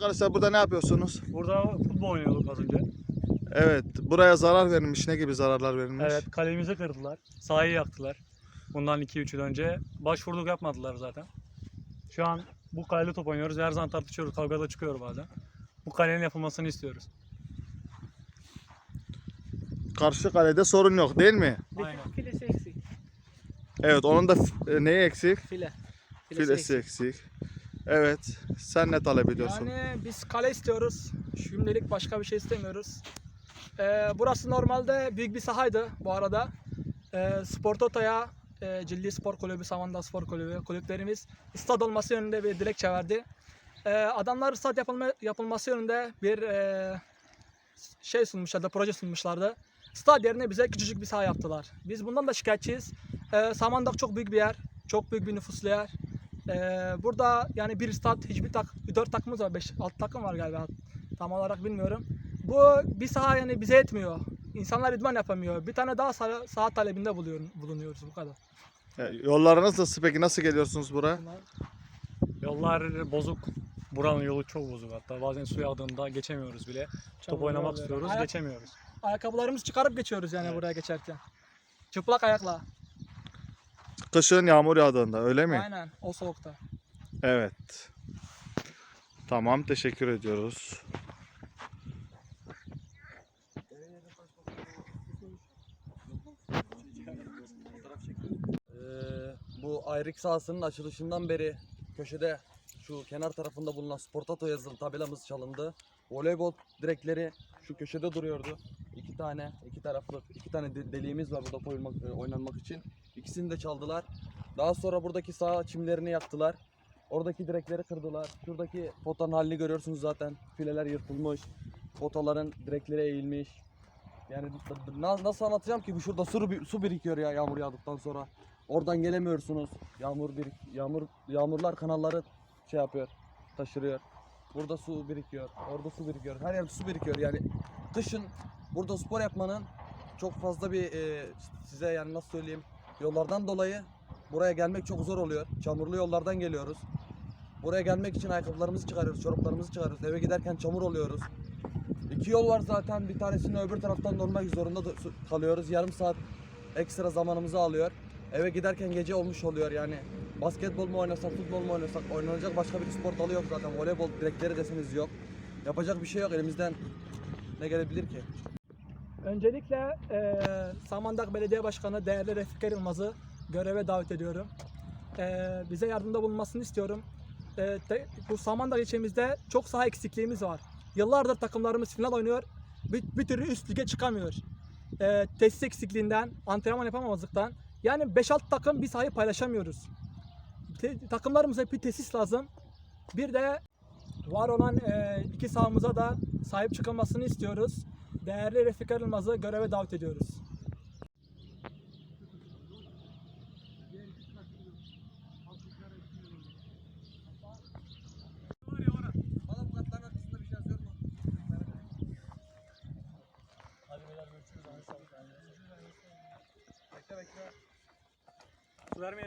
Arkadaşlar burada ne yapıyorsunuz? Burada futbol oynuyorduk az önce. Evet. Buraya zarar verilmiş. Ne gibi zararlar verilmiş? Evet kalemizi kırdılar. Sahayı yaktılar. Bundan 2-3 yıl önce. Başvurduk yapmadılar zaten. Şu an bu kaleli top oynuyoruz. Her zaman tartışıyoruz. Kavga da çıkıyor bazen. Bu kalenin yapılmasını istiyoruz. Karşı kalede sorun yok değil mi? Aynen. Filesi eksik. Evet. Onun da f- e, neyi eksik? File. Filesi eksik. Evet. Sen ne talep ediyorsun? Yani biz kale istiyoruz. Şimdilik başka bir şey istemiyoruz. Ee, burası normalde büyük bir sahaydı bu arada. Ee, Spor Toto'ya e, Cilli Spor Kulübü, Samandağ Spor Kulübü kulüplerimiz stad olması yönünde bir dilekçe verdi. Ee, adamlar stad yapılma, yapılması yönünde bir e, şey sunmuşlardı, proje sunmuşlardı. Stad yerine bize küçücük bir saha yaptılar. Biz bundan da şikayetçiyiz. Ee, Samandağ çok büyük bir yer. Çok büyük bir nüfuslu yer. Ee, burada yani bir stat hiçbir tak dört takımımız var. Beş alt takım var galiba. Tam olarak bilmiyorum. Bu bir saha yani bize etmiyor. İnsanlar idman yapamıyor. Bir tane daha saha, saha talebinde buluyor, bulunuyoruz bu kadar. Yollarınız nasıl? Peki nasıl geliyorsunuz buraya? Yollar bozuk. Buranın yolu çok bozuk hatta. Bazen su yağdığında geçemiyoruz bile. Top oynamak oluyor. istiyoruz, Ayak- geçemiyoruz. Ayakkabılarımızı çıkarıp geçiyoruz yani Evet. buraya geçerken. Çıplak ayakla. Kışın yağmur yağdığında öyle mi? Aynen o soğukta. Evet. Tamam teşekkür ediyoruz. Ee, bu ayrık sahasının açılışından beri köşede şu kenar tarafında bulunan Sportato yazılı tabelamız çalındı. Voleybol direkleri şu köşede duruyordu. İki tane, iki taraflı, iki tane de- deliğimiz var burada koyulmak, e, oynanmak için. İkisini de çaldılar. Daha sonra buradaki saha çimlerini yaktılar. Oradaki direkleri kırdılar. Şuradaki potanın halini görüyorsunuz zaten. Fileler yırtılmış. Potaların direkleri eğilmiş. Yani na- nasıl anlatacağım ki bu şurada su, su birikiyor ya yağmur yağdıktan sonra. Oradan gelemiyorsunuz. Yağmur bir yağmur yağmurlar kanalları şey yapıyor, taşırıyor. Burada su birikiyor, orada su birikiyor. Her yerde su birikiyor. Yani kışın burada spor yapmanın çok fazla bir e, size yani nasıl söyleyeyim yollardan dolayı buraya gelmek çok zor oluyor. Çamurlu yollardan geliyoruz. Buraya gelmek için ayakkabılarımızı çıkarıyoruz, çoraplarımızı çıkarıyoruz. Eve giderken çamur oluyoruz. İki yol var zaten. Bir tanesini öbür taraftan dönmek zorunda da- kalıyoruz. Yarım saat ekstra zamanımızı alıyor. Eve giderken gece olmuş oluyor yani. Basketbol mu oynasak, futbol mu oynasak oynanacak başka bir spor dalı yok zaten. Voleybol direkleri deseniz yok. Yapacak bir şey yok elimizden. Ne gelebilir ki? Öncelikle eee Samandağ Belediye Başkanı değerli Refik Erilmaz'ı göreve davet ediyorum. Eee, bize yardımda bulunmasını istiyorum. Eee, te- bu Samandağ ilçemizde çok saha eksikliğimiz var. Yıllardır takımlarımız final oynuyor. Bir, bir türlü üst lige çıkamıyor. Eee tesis eksikliğinden, antrenman yapamamazlıktan. Yani 5-6 takım bir sahayı paylaşamıyoruz. Te- takımlarımıza bir tesis lazım. Bir de var olan eee, iki sahamıza da sahip çıkılmasını istiyoruz. Değerli Refik Arılmaz'ı göreve davet ediyoruz. Bekle